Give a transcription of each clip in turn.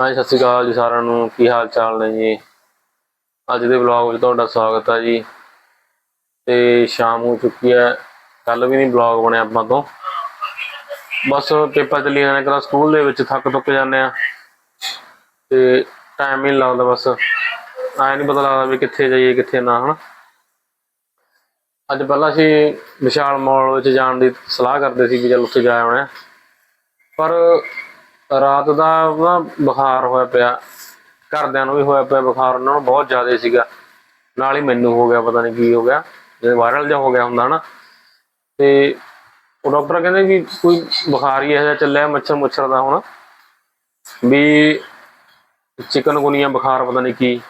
ਹਾਂਜੀ, ਸਤਿ ਸ਼੍ਰੀ ਅਕਾਲ ਜੀ ਸਾਰਿਆਂ ਨੂੰ। ਕੀ ਹਾਲ ਚਾਲ ਨੇ ਜੀ? ਅੱਜ ਦੇ ਵਲੌਗ ਵਿੱਚ ਤੁਹਾਡਾ ਸਵਾਗਤ ਹੈ ਜੀ। ਤੇ ਸ਼ਾਮ ਹੋ ਚੁੱਕੀ ਹੈ। ਕੱਲ ਵੀ ਨਹੀਂ ਵਲੌਗ ਬਣਿਆ ਆਪਾਂ ਤੋਂ। ਬਸ ਪੇਪਰ ਚੱਲੀ ਜਾਂਦੇ ਕਲਾ ਸਕੂਲ ਦੇ ਵਿੱਚ ਥੱਕ ਥੁੱਕ ਜਾਂਦੇ ਆ ਤੇ ਟਾਈਮ ਹੀ ਨਹੀਂ ਲੱਗਦਾ ਬਸ। ਐ ਨਹੀਂ ਪਤਾ ਲੱਗਦਾ ਵੀ ਕਿੱਥੇ ਜਾਈਏ, ਕਿੱਥੇ ਨਾ, ਹਨਾ। ਅੱਜ ਪਹਿਲਾਂ ਅਸੀਂ ਵਿਸ਼ਾਲ ਮਾਲ ਵਿੱਚ ਜਾਣ ਦੀ ਸਲਾਹ ਕਰਦੇ ਸੀ ਵੀ ਚੱਲ ਉੱਥੇ ਜਾ ਆਉਣਾ ਪਰ ਰਾਤ ਦਾ ਨਾ ਬੁਖਾਰ ਹੋਇਆ ਪਿਆ, ਘਰਦਿਆਂ ਨੂੰ ਵੀ ਹੋਇਆ ਪਿਆ ਬੁਖਾਰ, ਉਹਨਾਂ ਨੂੰ ਬਹੁਤ ਜ਼ਿਆਦਾ ਸੀਗਾ। ਨਾਲ ਹੀ ਮੈਨੂੰ ਹੋ ਗਿਆ, ਪਤਾ ਨਹੀਂ ਕੀ ਹੋ ਗਿਆ, ਜਿਵੇਂ ਵਾਇਰਲ ਜਿਹਾ ਹੋ ਗਿਆ ਹੁੰਦਾ ਨਾ। ਤੇ ਉਹ ਡਾਕਟਰ ਕਹਿੰਦੇ ਵੀ ਕੋਈ ਬੁਖਾਰ ਹੀ ਇਹੋ ਜਿਹਾ ਚੱਲਿਆ, ਮੱਛਰ ਮੁੱਛਰ ਦਾ ਹੁਣ। ਵੀ ਚਿਕਨ ਗੁਨੀਆ, ਬੁਖਾਰ ਪਤਾ ਨਹੀਂ ਕੀ।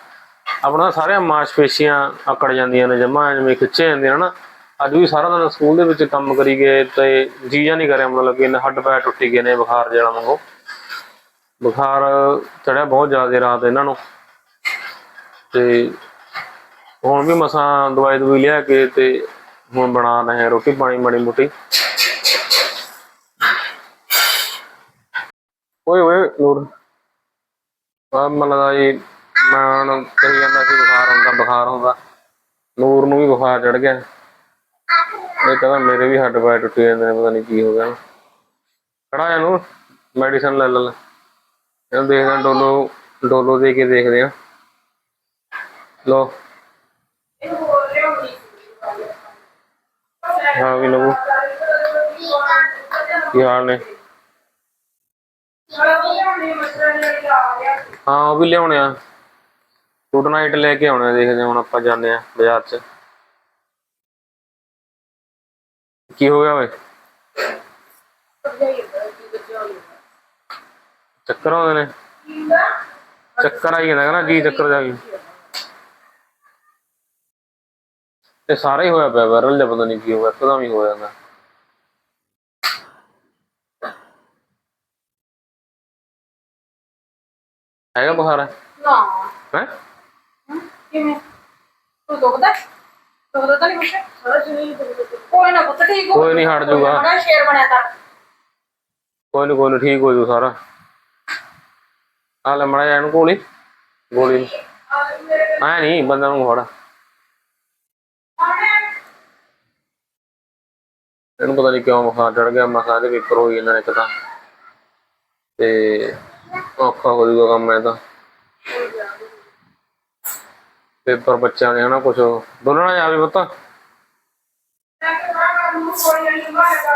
ਆਪਣਾ ਸਾਰੀਆਂ ਮਾਸਪੇਸ਼ੀਆਂ ਅਕੜ ਜਾਂਦੀਆਂ ਨੇ, ਜਮਾ ਜਿਵੇਂ ਖਿੱਚੇ ਜਾਂਦੀਆਂ ਨਾ ਅੱਜ ਵੀ ਸਾਰਾ ਦਿਨ ਸਕੂਲ ਦੇ ਵਿੱਚ ਕੰਮ ਕਰੀ ਗਏ ਤੇ ਜੀਜਾ ਨਹੀਂ ਕਰਿਆ, ਮਤਲਬ ਲੱਗੇ ਇਹਨੇ ਹੱਡ ਪੈਰ ਟੁੱਟੀ ਗਏ ਨੇ ਬੁਖਾਰ ਜਿਹੜਾ ਵਾਂਗੂ। ਬੁਖਾਰ ਚੜਿਆ ਬਹੁਤ ਜ਼ਿਆਦਾ ਰਾਤ ਇਹਨਾਂ ਨੂੰ। ਤੇ ਹੁਣ ਵੀ ਮਸਾਂ ਦਵਾਈ ਦਵਾਈ ਲਿਆ ਕੇ ਤੇ ਹੁਣ ਬਣਾ ਰਹੇ ਰੋਟੀ ਪਾਣੀ ਮਾੜੀ ਮੋਟੀ। ਓਏ ਓਏ ਨੂਰ ਆ ਮਤਲਬ ਜੀ, ਮੈਂ ਹੁਣ ਕਹੀ ਜਾਂਦਾ ਸੀ ਬੁਖਾਰ ਹੁੰਦਾ ਬੁਖਾਰ ਹੁੰਦਾ। ਨੂਰ ਨੂੰ ਵੀ ਬੁਖਾਰ ਚੜ ਗਿਆ। ਇਹ ਕਹਿੰਦਾ ਮੇਰੇ ਵੀ ਹੱਡ ਪੈਰ ਟੁੱਟੇ ਜਾਂਦੇ ਨੇ, ਪਤਾ ਨਹੀਂ ਕੀ ਹੋ ਗਿਆ। ਖੜਾ ਜਾ ਨੂਰ, ਮੈਡੀਸਨ ਲੈ ਲੈ। ਲੈ ਇਹਨੂੰ ਦੇਖਦੇ ਡੋਲੋ ਡੋਲੋ ਦੇ ਕੇ ਦੇਖਦੇ ਆ ਲੋ ਹਾਂ ਵੀ ਲਵੋ ਕੀ ਹਾਲ ਨੇ? ਹਾਂ ਉਹ ਵੀ ਲਿਆਉਣੇ ਆ। ਗੁੱਡ ਲੈ ਕੇ ਆਉਣੇ ਆ, ਦੇਖਦੇ ਹਾਂ ਹੁਣ ਆਪਾਂ ਜਾਂਦੇ ਆ ਬਾਜ਼ਾਰ 'ਚ। ਕੀ ਹੋ ਗਿਆ ਓਏ? ਚੱਕਰ ਆਉਂਦੇ ਨੇ। ਚੱਕਰ ਆਈ ਜਾਂਦਾ ਨਾ ਜੀ ਚੱਕਰ ਜਾ ਗਈ ਇਹ ਸਾਰਾ ਹੀ ਹੋਇਆ ਪਿਆ ਵਾਇਰਲ ਜਿਹਾ ਪਤਾ ਨਹੀਂ ਕੀ ਹੋਇਆ ਇੱਕਦਮ ਹੀ ਹੋ ਜਾਂਦਾ। ਹੈਗਾ ਬੁਖਾਰ ਹੈ ਨਾ। ਹੈ? ਕਿਵੇਂ? ਤੂੰ ਦੁਖਦਾ? ਦੁਖਦਾ ਤਾਂ ਨਹੀਂ ਕੁਛ? ਸਾਰਾ ਸਰੀਰ ਦੁਖਦਾ। ਕੋਈ ਨਾ ਪੁੱਤ ਠੀਕ ਹੋ। ਕੋਈ ਨੀ, ਹਟ ਜਾਊਗਾ। ਬੜਾ ਸ਼ੇਰ ਬਣਿਆ ਤਾਂ। ਕੋਈ ਨੀ ਕੋਈ ਨੀ ਠੀਕ ਹੋ ਜੂ ਸਾਰਾ। ਆ ਲੈ ਮੜਾ ਜਾਣ ਕੋਲੀ ਗੋਲੀ। ਆ ਨਹੀਂ ਬੰਦਾ ਨੂੰ ਫੜ। ਇਹਨੂੰ ਪਤਾ ਨਹੀਂ ਕਿਉਂ ਬੁਖਾਰ ਚੜ ਗਿਆ। ਮਸਾ ਦੇ ਪੇਪਰ ਹੋਈ ਇਹਨਾਂ ਨੇ ਇੱਕ ਤਾਂ। ਤੇ ਔਖਾ ਹੋ ਜੂਗਾ ਕੰਮ ਇਹ ਤਾਂ। ਪੇਪਰ ਬੱਚਿਆਂ ਦੇ ਹਨਾ, ਕੁਛ ਬੋਲਣਾ ਜਾਵੇ ਪੁੱਤ।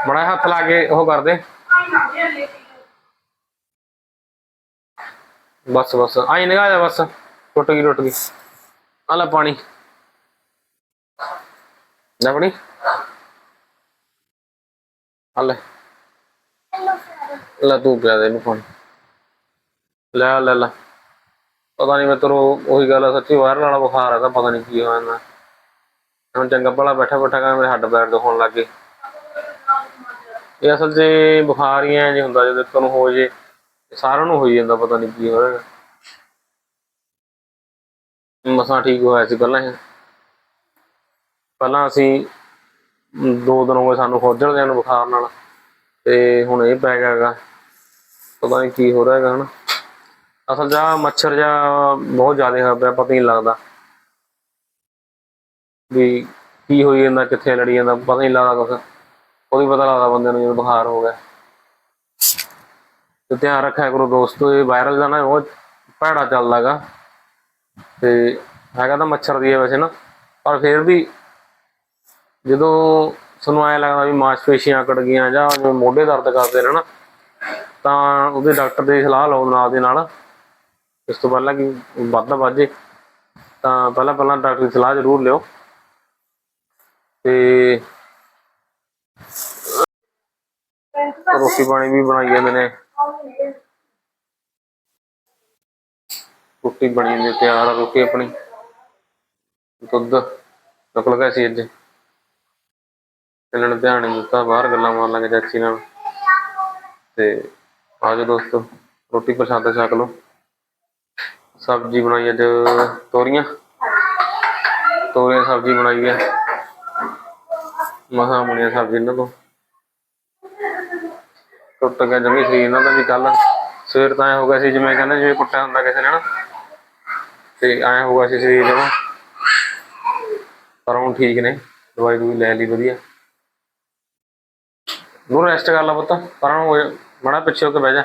ਮੜਾ ਹੱਥ ਲਾ ਕੇ ਉਹ ਕਰਦੇ। ਬਸ ਬਸ। ਆਈ ਨਿਗਾਹ ਜਾ ਬਸ। ਟੁੱਟ ਗਈ ਟੁੱਟ ਗਈ। ਆ ਲੈ ਪਾਣੀ। ਲੈ ਪਾਣੀ। ਆ ਲੈ। ਲੈ ਤੂੰ ਪਿਆ ਦੇ ਇਹਨੂੰ ਪਾਣੀ। ਲੈ ਲੈ ਲੈ। ਪਤਾ ਨਹੀਂ ਮੈਂ ਤੈਨੂੰ ਉਹੀ ਗੱਲ ਆ, ਸੱਚੀ ਵਾਇਰਲ ਵਾਲਾ ਬੁਖਾਰ ਆ, ਤਾਂ ਪਤਾ ਨਹੀਂ ਕੀ ਹੋਇਆ ਨਾ ਹੁਣ ਚੰਗਾ ਭਲਾ ਬੈਠਾ ਬੈਠਾ ਕਹਿੰਦਾ ਮੇਰੇ ਹੱਡ ਪੈਰ ਦੁਖਣ ਲੱਗ ਗਏ। ਇਹ ਅਸਲ 'ਚ ਬੁਖਾਰ ਹੀ ਐਂ ਜੇ ਹੁੰਦਾ, ਜਦੋਂ ਤੁਹਾਨੂੰ ਹੋ ਜੇ। ਸਾਰਿਆਂ ਨੂੰ ਹੋਈ ਜਾਂਦਾ ਪਤਾ ਨਹੀਂ ਕੀ ਹੋ ਰਿਹਾ ਮਸਾਂ ਠੀਕ ਹੋਇਆ ਸੀ ਪਹਿਲਾਂ ਇਹ ਪਹਿਲਾਂ ਅਸੀਂ ਦੋ ਦਿਨ ਹੋ ਗਏ ਸਾਨੂੰ ਖੋਜਣ ਨੂੰ ਬੁਖਾਰ ਨਾਲ ਤੇ ਹੁਣ ਇਹ ਪੈ ਗਿਆ ਹੈਗਾ। ਪਤਾ ਨਹੀਂ ਕੀ ਹੋ ਰਿਹਾ ਹੈਗਾ ਹਨਾ। ਅਸਲ ਜਾ ਮੱਛਰ ਜਾ ਬਹੁਤ ਜ਼ਿਆਦਾ ਹੋਇਆ ਪਿਆ, ਪਤਾ ਹੀ ਨਹੀਂ ਲੱਗਦਾ। ਵੀ ਕੀ ਹੋਈ ਜਾਂਦਾ, ਕਿੱਥੇ ਲੜੀ ਜਾਂਦਾ, ਪਤਾ ਨਹੀਂ ਲੱਗਦਾ ਕੁਛ। ਉਹਦੀ ਪਤਾ ਲੱਗਦਾ ਬੰਦੇ ਨੂੰ ਜਦੋਂ ਬੁਖਾਰ ਹੋ ਗਿਆ। ਤੇ ਧਿਆਨ ਰੱਖਿਆ ਕਰੋ ਦੋਸਤੋ, ਇਹ ਵਾਇਰਲ ਦਾ ਨਾ ਬਹੁਤ ਭੈੜਾ ਚੱਲਦਾਗਾ ਤੇ ਹੈਗਾ ਤਾਂ ਮੱਛਰ ਦੀ ਹੈ ਵੈਸੇ ਨਾ, ਪਰ ਫਿਰ ਵੀ ਜਦੋਂ ਤੁਹਾਨੂੰ ਐ ਲੱਗਦਾ ਵੀ ਮਾਸਪੇਸ਼ੀਆਂ ਅਕੜ ਗਈਆਂ ਜਾਂ ਮੋਢੇ ਦਰਦ ਕਰਦੇ ਨੇ ਨਾ, ਤਾਂ ਉਹਦੇ ਡਾਕਟਰ ਦੀ ਸਲਾਹ ਲਓ ਨਾਲ ਦੇ ਨਾਲ। ਇਸ ਤੋਂ ਪਹਿਲਾਂ ਕਿ ਵੱਧ ਵੱਜੇ, ਤਾਂ ਪਹਿਲਾਂ ਪਹਿਲਾਂ ਡਾਕਟਰ ਦੀ ਸਲਾਹ ਜ਼ਰੂਰ ਲਿਓ। ਤੇ ਰੋਟੀ ਪਾਣੀ ਵੀ ਬਣਾਈ ਜਾਂਦੇ ਨੇ। ਰੋਟੀ ਬਣੀ ਜਾਂਦੀ ਤਿਆਰ ਆ ਰੋਟੀ ਆਪਣੀ। ਦੁੱਧ ਨਿਕਲ ਗਿਆ ਸੀ ਅੱਜ। ਇਹਨਾਂ ਨੇ ਧਿਆਨ ਨਹੀਂ ਦਿੱਤਾ, ਬਾਹਰ ਗੱਲਾਂ ਮਾਰਨ ਲੱਗੇ ਚਾਚੀ ਨਾਲ। ਤੇ ਆਜੋ ਦੋਸਤੋ, ਰੋਟੀ ਪ੍ਰਸ਼ਾਦਾ ਛਕ ਲਓ। ਸਬਜ਼ੀ ਬਣਾਈ ਅੱਜ ਤੋਰੀਆਂ। ਤੋਰੀਆਂ ਸਬਜ਼ੀ ਬਣਾਈ ਹੈ ਮਸਾਂ ਬਣਿਆ ਸਬਜ਼ੀ ਇਹਨਾਂ ਤੋਂ ਟੁੱਟ ਗਿਆ ਜਮੀ ਸਰੀਰ ਇਹਨਾਂ ਦਾ ਵੀ ਕੱਲ ਸਵੇਰ ਤਾਂ ਐ ਹੋ ਗਿਆ ਸੀ ਜਿਵੇਂ ਕਹਿੰਦੇ ਜਿਵੇਂ ਕੁੱਟਿਆ ਹੁੰਦਾ ਕਿਸੇ ਨੇ ਨਾ, ਤੇ ਐ ਹੋ ਗਿਆ ਸੀ ਸਰੀਰ ਜਮਾ। ਪਰ ਹੁਣ ਠੀਕ ਨੇ, ਦਵਾਈ ਦੂਈ ਲੈ ਲਈ ਵਧੀਆ। ਨੂੰ ਰੈਸਟ ਕਰ ਲਾ ਪੁੱਤ, ਪਰਾਂ ਨੂੰ ਮੜਾ ਪਿੱਛੇ ਹੋ ਕੇ ਬਹਿ ਜਾ।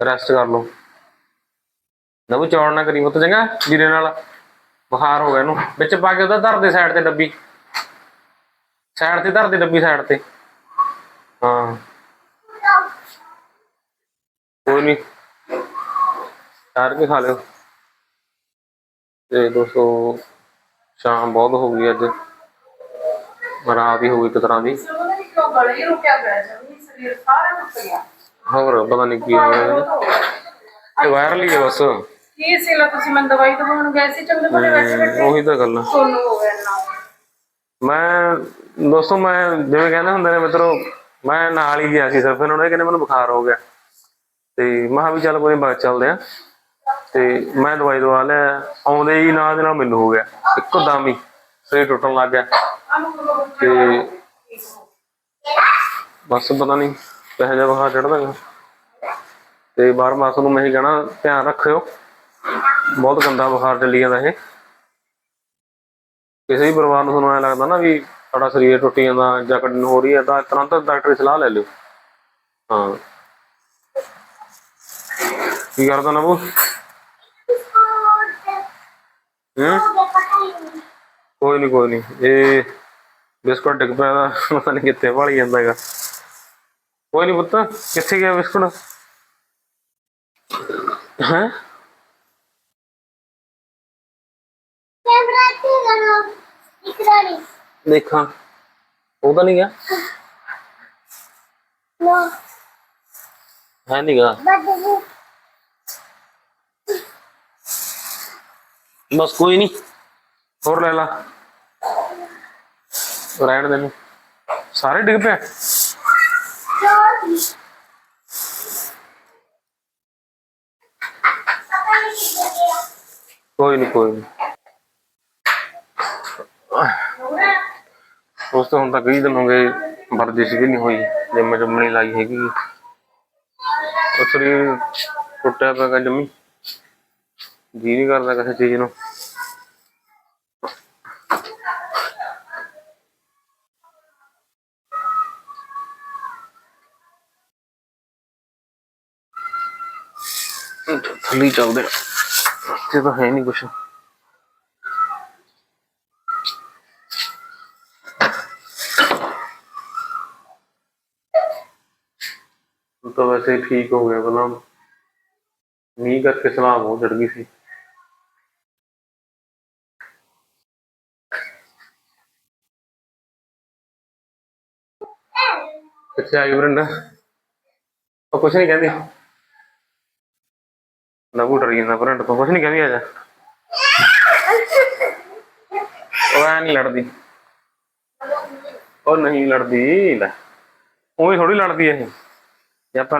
ਰੈਸਟ ਕਰ ਲਓ। ਨਵੂ ਚੌੜ ਨਾ ਕਰੀ ਪੁੱਤ, ਚੰਗਾ? ਵੀਰੇ ਨਾਲ ਬੁਖਾਰ ਹੋ ਗਿਆ ਇਹਨੂੰ। ਵਿੱਚ ਪਾ ਕੇ ਉਹਦਾ ਧਰ ਦੇ ਸਾਈਡ ਤੇ ਡੱਬੀ। ਸਾਈਡ ਤੇ ਧਰ ਦੇ ਡੱਬੀ ਸਾਈਡ ਤੇ। ਹਾਂ। ਕੋਈ ਨਹੀਂ ਚਾਰ ਕੇ ਖਾ ਲਿਓ। ਤੇ ਦੋਸਤੋ ਸ਼ਾਮ ਬਹੁਤ ਹੋ ਗਈ ਅੱਜ। ਰਾਤ ਹੀ ਹੋ ਗਈ ਇੱਕ ਤਰ੍ਹਾਂ ਦੀ। ਹੋਰ ਪਤਾ ਨਹੀਂ ਕੀ ਹੋ ਗਿਆ ਇਹ ਵਾਇਰਲ ਹੀ ਹੈ ਬਸ। ਕੀ ਸੀ ਲਾ ਤੁਸੀਂ ਮੈਨੂੰ ਦਵਾਈ ਦਵਾਉਣ ਗਏ ਸੀ ਚੰਗੇ ਭਲੇ ਬੈਠੇ ਬੈਠੇ ਉਹੀ ਤਾਂ ਗੱਲ ਆ। ਸੋਨੂੰ ਹੋ ਗਿਆ ਨਾ ਮੈਂ, ਦੋਸਤੋ ਮੈਂ ਜਿਵੇਂ ਕਹਿੰਦੇ ਹੁੰਦੇ ਨੇ ਮਿੱਤਰੋ, ਮੈਂ ਨਾਲ ਹੀ ਗਿਆ ਸੀ ਸਿਰਫ। ਉਹਨਾਂ ਨੇ ਕਹਿੰਦੇ ਮੈਨੂੰ ਬੁਖਾਰ ਹੋ ਗਿਆ। ਤੇ ਮੈਂ ਕਿਹਾ ਵੀ ਚੱਲ ਕੋਈ ਬਾਅਦ ਚੱਲਦੇ ਆ। ਤੇ ਮੈਂ ਦਵਾਈ ਦਵਾ ਲਿਆ, ਆਉਂਦੇ ਹੀ ਨਾਲ ਦੇ ਨਾਲ ਮੈਨੂੰ ਹੋ ਗਿਆ। ਇੱਕਦਮ ਹੀ ਸਰੀਰ ਟੁੱਟਣ ਲੱਗ ਗਿਆ। ਤੇ ਬਸ ਪਤਾ ਨਹੀਂ ਪਹਿ ਜਾ ਬੁਖਾਰ ਚੜਦਾ ਤੇ ਬਾਰ ਮਾਸ ਨੂੰ ਮੈਂ ਹੀ ਕਹਿਣਾ, ਧਿਆਨ ਰੱਖਿਓ। ਬਹੁਤ ਗੰਦਾ ਬੁਖਾਰ ਚੱਲੀ ਜਾਂਦਾ ਇਹ। ਕਿਸੇ ਵੀ ਪਰਿਵਾਰ ਨੂੰ ਤੁਹਾਨੂੰ ਐ ਲੱਗਦਾ ਨਾ ਵੀ ਸਾਡਾ ਸਰੀਰ ਟੁੱਟੀ ਜਾਂਦਾ ਜਾਂ ਕੱਢਣ ਹੋ ਰਹੀ ਹੈ, ਤਾਂ ਤੁਰੰਤ ਡਾਕਟਰ ਦੀ ਸਲਾਹ ਲੈ ਲਿਓ। ਹਾਂ। ਕੀ ਕਰਦਾ ਨਾ ਉਹ ਹੂੰ ਕੋਈ ਨਹੀਂ ਕੋਈ ਨਹੀਂ ਇਹ ਬਿਸਕੁਟ ਡਿੱਗ ਪਿਆ ਦਾ ਪਤਾ ਨਹੀਂ ਕਿੱਥੇ ਭਾਲੀ ਜਾਂਦਾ ਹੈਗਾ ਕੋਈ ਨਹੀਂ ਪੁੱਤ ਕਿੱਥੇ ਗਿਆ ਬਿਸਕੁਟ ਹੈ ਦੇਖਾਂ ਉਹ ਤਾਂ ਨਹੀਂ ਗਿਆ ਹੈ ਨਹੀਂ ਗਾ ਬਸ ਕੋਈ ਨਹੀਂ ਹੋਰ ਲੈ ਲਾ। ਰਹਿਣ ਦੇ ਨੂੰ। ਸਾਰੇ ਡਿੱਗ ਪਿਆ? ਕੋਈ ਨਹੀਂ ਕੋਈ ਨਹੀਂ ਉਸ ਤੋਂ ਹੁਣ ਤਾਂ ਕਈ ਦਿਨ ਹੋ ਗਏ, ਵਰਜਿਸ਼ ਵੀ ਨਹੀਂ ਹੋਈ। ਜਿੰਮ ਜੁੰਮ ਨਹੀਂ ਲਾਈ ਹੈਗੀ। ਉਹ ਸਰੀਰ ਟੁੱਟਿਆ ਪਿਆ ਗਾ ਜੰਮੀ। ਜੀ ਨਹੀਂ ਕਰਦਾ ਕਿਸੇ ਚੀਜ਼ ਨੂੰ। ਥੱਲੇ ਹੀ ਚੱਲਦੇ ਆ ਤੇ ਤਾਂ ਹੈ ਨਹੀਂ ਕੁਛ ਹੁਣ ਤਾਂ ਵੈਸੇ ਹੀ ਠੀਕ ਹੋ ਗਿਆ ਪਹਿਲਾਂ ਮੀਂਹ ਕਰਕੇ ਸਲਾਮ ਹੋ ਚੜ ਗਈ ਸੀ ਕਿੱਥੇ ਆ ਗਈ ਬਰਿੰਦਾ ਉਹ ਕੁਛ ਨਹੀਂ ਕਹਿੰਦੀ ਨਵੂ ਡਰ ਜਾਂਦਾ ਬਰਿੰਦਾ ਤੋਂ ਕੁਛ ਨਹੀਂ ਕਹਿੰਦੀ ਆ ਜਾ ਉਹ ਐ ਨਹੀਂ ਲੜਦੀ ਉਹ ਨਹੀਂ ਲੜਦੀ ਲੈ ਉਵੇਂ ਥੋੜੀ ਲੜਦੀ ਇਹ ਜੇ ਆਪਾਂ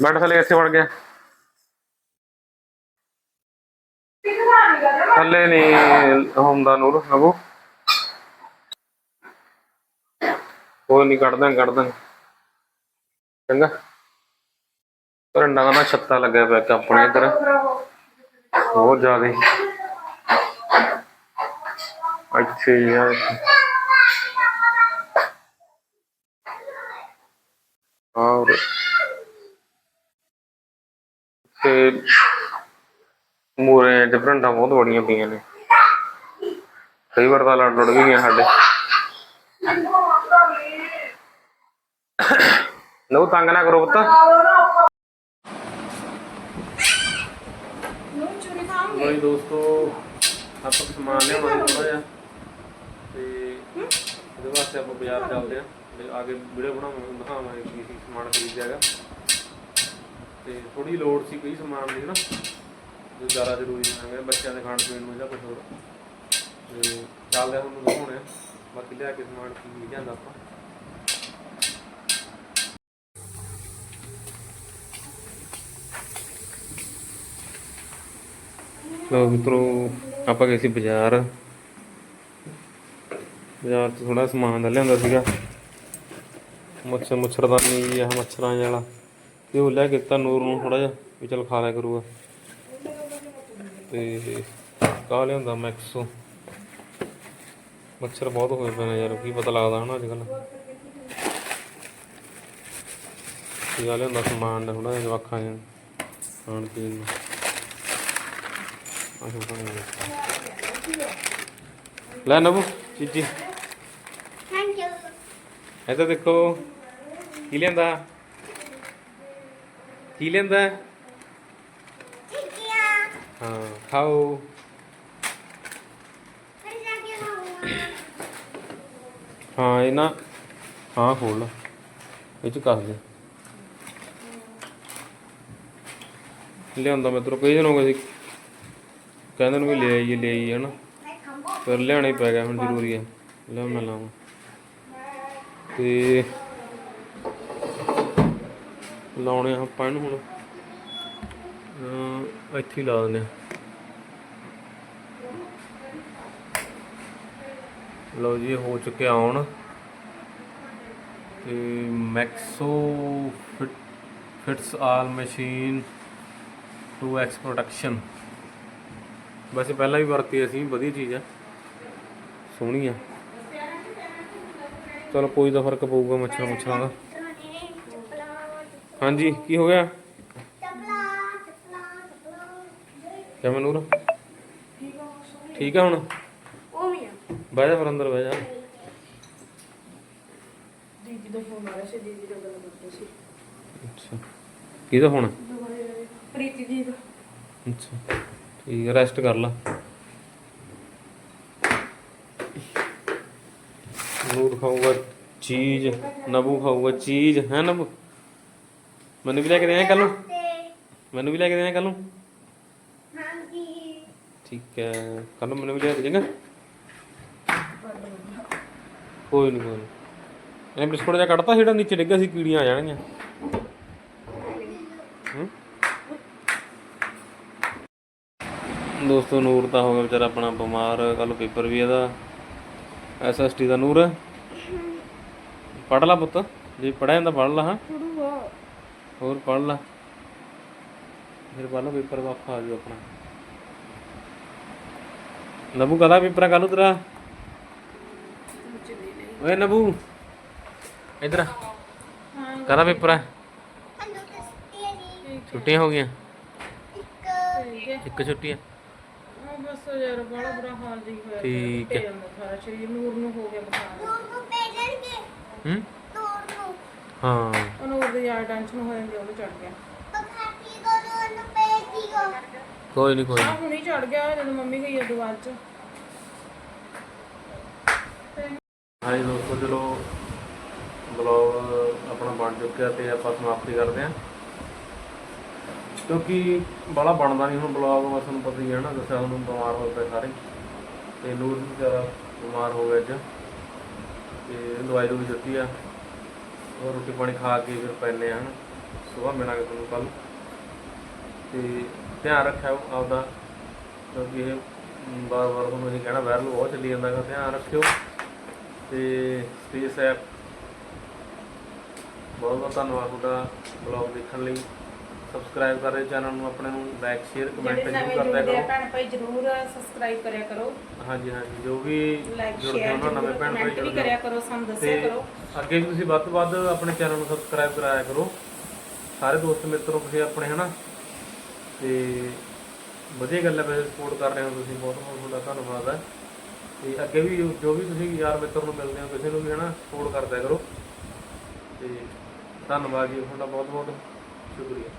ਇਹਨਾਂ ਬੈਠ ਥੱਲੇ ਇੱਥੇ ਵੜ ਗਿਆ। ਥੱਲੇ ਨਹੀਂ ਹੁੰਦਾ ਨੂਰ ਨਬੂ ਕੋਈ ਨਹੀਂ, ਕੱਢ ਦਾਂਗੇ ਕੱਢ ਦਾਂਗੇ ਚੰਗਾ। ਪਰੰਡਾ ਦਾ ਛੱਤਾ ਲੱਗਿਆ ਪਿਆ ਇੱਕ ਆਪਣੇ ਇੱਧਰ। ਬਹੁਤ ਜ਼ਿਆਦਾ। ਅੱਛੇ ਯਾਰ ਔਰ ਤੇ ਮੂਰੇ ਚ ਬਹੁਤ ਬੜੀਆਂ ਪਈਆਂ ਨੇ। ਕਈ ਵਾਰ ਤਾਂ ਲੜ ਲੜ ਵੀ ਗਈਆਂ ਸਾਡੇ। ਲਓ, ਤੰਗ ਨਾ ਕਰੋ ਪੁੱਤ। ਬਈ ਦੋਸਤੋ, ਆਪਾਂ ਸਮਾਨ ਲਿਆਉਣਾ ਥੋੜਾ ਜਿਹਾ। ਤੇ ਉਹਦੇ ਵਾਸਤੇ ਆਪਾਂ ਬਾਜ਼ਾਰ ਚੱਲਦੇ ਆ ਤੇ ਆ ਕੇ ਵੀਡੀਓ ਬਣਾਵਾਂਗੇ, ਦਿਖਾਵਾਂਗੇ ਕੀ ਕੀ ਸਮਾਨ ਖਰੀਦਿਆ ਹੈਗਾ। ਤੇ ਥੋੜੀ ਲੋੜ ਸੀ ਕਈ ਸਮਾਨ ਦੀ ਨਾ? ਜੋ ਜ਼ਿਆਦਾ ਜ਼ਰੂਰੀ ਹੈਗਾ, ਬੱਚਿਆਂ ਦੇ ਖਾਣ ਪੀਣ ਨੂੰ ਜਾਂ ਕੁਝ ਹੋਰ। ਤੇ ਚੱਲਦੇ ਹੁਣ ਨੂੰ ਦਿਖਾਉਣੇ ਬਾਕੀ ਲਿਆ ਕੇ ਸਮਾਨ ਕੀ ਕੀ ਲਿਆਂਦਾ ਆਪਾਂ। ਲੋ ਮਿੱਤਰੋ, ਆਪਾਂ ਗਏ ਸੀ ਬਾਜ਼ਾਰ। ਬਾਜ਼ਾਰ ਤੋਂ ਥੋੜਾ ਸਮਾਨ ਲੈ ਲਿਆਂਦਾ ਸੀਗਾ। ਮੱਛਰ ਮੱਛਰਦਾਨੀ ਆਹ ਮੱਛਰਾਂ ਵਾਲਾ। ਤੇ ਉਹ ਲੈ ਕੇ ਦਿੱਤਾ ਨੂਰ ਨੂੰ ਥੋੜਾ ਜਿਹਾ, ਵੀ ਚਲ ਖਾ ਲਿਆ ਕਰੂਗਾ। ਤੇ ਕਾ ਲਿਆਂਦਾ ਮੈਕਸੋ? ਮੱਛਰ ਬਹੁਤ ਹੋਏ ਪਏ ਨੇ ਯਾਰ ਕੀ ਪਤਾ ਲੱਗਦਾ ਹਨਾ ਅੱਜ ਕੱਲ ਇਹ ਵਾਲੇ ਹੁੰਦਾ ਸਮਾਨ ਥੋੜਾ ਜਿਹਾ ਜਵਾਖਾਂ ਜਿਹਾ ਖਾਣ ਪੀਣ ਨੂੰ? ਆਹ ਜਿਹਾ। ਲੈ ਨਬੂ ਚੀਚੀ। ਥੈਂਕ ਯੂ ਇਹ ਤਾਂ ਦੇਖੋ ਕੀ ਲੈਂਦਾ ਕੀ ਟਿਕਿਆ ਹਾਂ ਖਾਓ। ਹਾਂ, ਇਹ ਨਾ, ਹਾਂ, ਖੋਲ ਇਹ ਚ ਕੱਸ ਦੇ। ਲਿਆਂਦਾ ਮਿੱਤਰੋ ਕਈ ਦਿਨ ਹੋ ਗਏ ਸੀ। ਕਹਿੰਦੇ ਨੂੰ ਵੀ ਲੈ ਆਈਏ ਲੈ ਆਈਏ, ਹਨਾ। ਫਿਰ ਲਿਆਣਾ ਹੀ ਪੈ ਗਿਆ ਹੁਣ, ਜ਼ਰੂਰੀ ਹੈ ਲੈ ਮੈਂ ਲਾਵਾਂ। ਤੇ ਲਾਉਣੇ ਆ ਆਪਾਂ ਇਹਨੂੰ ਹੁਣ। ਇੱਥੇ ਹੀ ਲਾ ਦਿੰਦੇ ਆ ਲਓ ਜੀ ਹੋ ਚੁੱਕਿਆ ਆਉਣ। ਤੇ Maxo fit fits all machine 2x protection ਵੈਸੇ ਪਹਿਲਾਂ ਵੀ ਵਰਤੀ ਅਸੀਂ, ਵਧੀਆ ਚੀਜ਼ ਆ। ਸੋਹਣੀ ਆ। ਚਲੋ ਕੋਈ ਦਾ ਫ਼ਰਕ ਪਊਗਾ ਮੱਛਰ ਮੁੱਛਰਾਂ ਦਾ। ਹਾਂਜੀ, ਕੀ ਹੋ ਗਿਆ? ਕਿਵੇਂ ਨੂਰ ਠੀਕ ਆ ਹੁਣ? ਉਹ ਵੀ ਆ। ਬਹਿ ਜਾ ਫਿਰ ਅੰਦਰ ਬਹਿ ਜਾ। ਦੀਦੀ ਦਾ ਫੋਨ ਆ ਰਿਹਾ ਸੀ ਦੀਦੀ ਦਾ ਗੱਲ ਕਰਦੇ ਸੀ। ਅੱਛਾ। ਕਿਹਦਾ ਫੋਨ? ਪ੍ਰੀਤੀ ਜੀ ਦਾ। ਅੱਛਾ। ਠੀਕ ਹੈ ਰੈਸਟ ਕਰ ਲਾ। ਨੂਰ ਖਾਊਗਾ ਚੀਜ਼ ਨਬੂ ਖਾਊਗਾ ਚੀਜ਼। ਹੈ ਨਬੂ? ਮੈਨੂੰ ਵੀ ਲੈ ਕੇ ਦੇਣਾ ਕੱਲ ਨੂੰ? ਮੈਨੂੰ ਵੀ ਲੈ ਕੇ ਦੇਣਾ ਕੱਲ ਨੂੰ? ਠੀਕ ਹੈ। ਕੱਲ ਨੂੰ ਮੈਨੂੰ ਵੀ ਲੈ ਕੇ ਦੇਗਾ ਕੋਈ ਨਹੀਂ ਕੋਈ ਨਹੀਂ ਇਹ ਬਿਸਕੁਟ ਜਿਹਾ ਕੱਢਤਾ ਜਿਹੜਾ ਨੀਚੇ ਡਿੱਗਾ ਸੀ ਕੀੜੀਆਂ ਆ ਜਾਣਗੀਆਂ। ਹੂੰ? ਦੋਸਤੋ ਨੂਰ ਤਾਂ ਹੋ ਗਿਆ ਵਿਚਾਰਾ ਆਪਣਾ ਬਿਮਾਰ ਕੱਲ ਪੇਪਰ ਵੀ ਇਹਦਾ। ਐਸਐਸਟੀ ਦਾ ਨੂਰ। ਪੜ ਲਾ ਪੁੱਤ ਜੇ ਪੜਿਆ ਜਾਂਦਾ ਪੜ ਲਾ ਹਾਂ। ਹੋਰ ਪੜ ਲਾ। ਫਿਰ ਪੜ ਲਾ ਪੇਪਰ ਔਖਾ ਆ ਜਾਊ ਆਪਣਾ ਨਬੂ ਕਦਾ ਪੇਪਰ ਕੱਲ ਤੇਰਾ ਓਏ ਨਬੂ ਇਧਰ ਆ ਕਦਾ ਪੇਪਰ ਆ ਹਲੋ ਕਸਤੀ ਨਹੀਂ ਛੁੱਟੀਆਂ ਹੋ ਗਈਆਂ। ਇੱਕ ਇੱਕ ਛੁੱਟੀ ਆ ਉਹ ਬਸ ਯਾਰ ਬੜਾ ਬੁਰਾ ਹਾਲ ਜੀ ਹੋਇਆ ਠੀਕ ਹੈ। ਜਾਂਦਾ ਸਾਰਾ ਸਰੀਰ ਨੂਰ ਨੂੰ ਹੋ ਗਿਆ ਬੁਖਾਰ। ਨੂਰ ਨੂੰ ਭੇਜਣਗੇ ਹੂੰ? ਨੂਰ ਨੂੰ ਹਾਂ। ਉਹ ਨੂਰ ਦੀ ਯਾਰ ਟੈਨਸ਼ਨ ਹੋ ਜਾਂਦੀ ਉਹਨੂੰ ਚੜ ਗਿਆ। ਪਖਾ ਕੀ ਕਰੋ ਨੂੰ ਭੇਜ ਦਿਓ ਕੋਈ ਨਹੀਂ ਕੋਈ ਆ ਹੁਣੀ ਚੜ ਗਿਆ ਜਦੋਂ ਮੰਮੀ ਗਈ ਉਦੋਂ ਬਾਅਦ ਚ। ਹਾਂਜੀ ਦੋਸਤੋ ਚਲੋ ਬਲੌਗ ਆਪਣਾ ਬਣ ਚੁੱਕਿਆ ਤੇ ਆਪਾਂ ਸਮਾਪਤੀ ਕਰਦੇ ਹਾਂ। ਕਿਉਂਕਿ ਬੜਾ ਬਣਦਾ ਨਹੀਂ ਹੁਣ ਬਲੌਗ ਬਸ ਤੁਹਾਨੂੰ ਪਤਾ ਹੀ ਹੈ ਨਾ ਦੱਸਿਆ ਉਹਨੂੰ ਬਿਮਾਰ ਹੋ ਪਏ ਸਾਰੇ। ਤੇ ਨੂਰ ਵੀ ਵਿਚਾਰਾ ਬਿਮਾਰ ਹੋ ਗਿਆ ਅੱਜ। ਤੇ ਦਵਾਈ ਦੂਈ ਦਿੱਤੀ ਆ। ਉਹ ਰੋਟੀ ਪਾਣੀ ਖਾ ਕੇ ਫਿਰ ਪੈਨੇ ਆ ਹਨ। ਸਵੇਰ ਮਿਲਾਂਗੇ ਤੁਹਾਨੂੰ ਕੱਲ ਤੇ ਧਿਆਨ ਰੱਖਿਓ ਆਪਦਾ ਕਿਉਂਕਿ ਇਹ ਬਾਰ ਬਾਰ ਤੁਹਾਨੂੰ ਅਸੀਂ ਕਹਿਣਾ ਵਾਇਰਲ ਬਹੁਤ ਚੱਲੀ ਜਾਂਦਾ ਗਾ ਧਿਆਨ ਰੱਖਿਓ। ਤੇ ਸਪੇਸ ਐਪ ਬਹੁਤ ਬਹੁਤ ਧੰਨਵਾਦ ਤੁਹਾਡਾ ਬਲੌਗ ਦੇਖਣ ਲਈ। ਸਬਸਕ੍ਰਾਈਬ ਕਰ ਰਹੇ ਚੈਨਲ ਨੂੰ ਆਪਣੇ ਨੂੰ ਲਾਈਕ ਸ਼ੇਅਰ ਕਮੈਂਟ ਜ਼ਰੂਰ ਕਰਦਿਆ ਕਰੋ। ਭੈਣ ਭਾਈ ਜਰੂਰ ਸਬਸਕ੍ਰਾਈਬ ਕਰਿਆ ਕਰੋ। ਹਾਂਜੀ ਹਾਂਜੀ ਜੋ ਵੀ ਜੁੜਦੇ ਉਹਨਾਂ ਨਵੇਂ ਭੈਣ ਭਾਈ ਜੁੜਦੇ ਕਰਿਆ ਕਰੋ ਸਾਨੂੰ ਦੱਸਿਆ ਕਰੋ। ਅੱਗੇ ਵੀ ਤੁਸੀਂ ਵੱਧ ਤੋਂ ਵੱਧ ਆਪਣੇ ਚੈਨਲ ਨੂੰ ਸਬਸਕ੍ਰਾਈਬ ਕਰਾਇਆ ਕਰੋ। ਸਾਰੇ ਦੋਸਤ ਮਿੱਤਰੋ ਤੁਸੀਂ ਆਪਣੇ ਹਨਾ? ਤੇ ਵਧੀਆ ਗੱਲ ਹੈ ਵੈਸੇ ਸਪੋਰਟ ਕਰ ਰਹੇ ਹੋ ਤੁਸੀਂ ਬਹੁਤ ਬਹੁਤ, ਤੁਹਾਡਾ ਧੰਨਵਾਦ ਹੈ। ਤੇ ਅੱਗੇ ਵੀ ਜੋ ਵੀ ਤੁਸੀਂ ਯਾਰ ਮਿੱਤਰ ਨੂੰ ਮਿਲਦੇ ਹੋ, ਕਿਸੇ ਨੂੰ ਵੀ ਹਨਾ ਸਪੋਰਟ ਕਰਦਿਆ ਕਰੋ। ਤੇ ਧੰਨਵਾਦ ਜੀ, ਤੁਹਾਡਾ ਬਹੁਤ ਬਹੁਤ ਸ਼ੁਕਰੀਆ।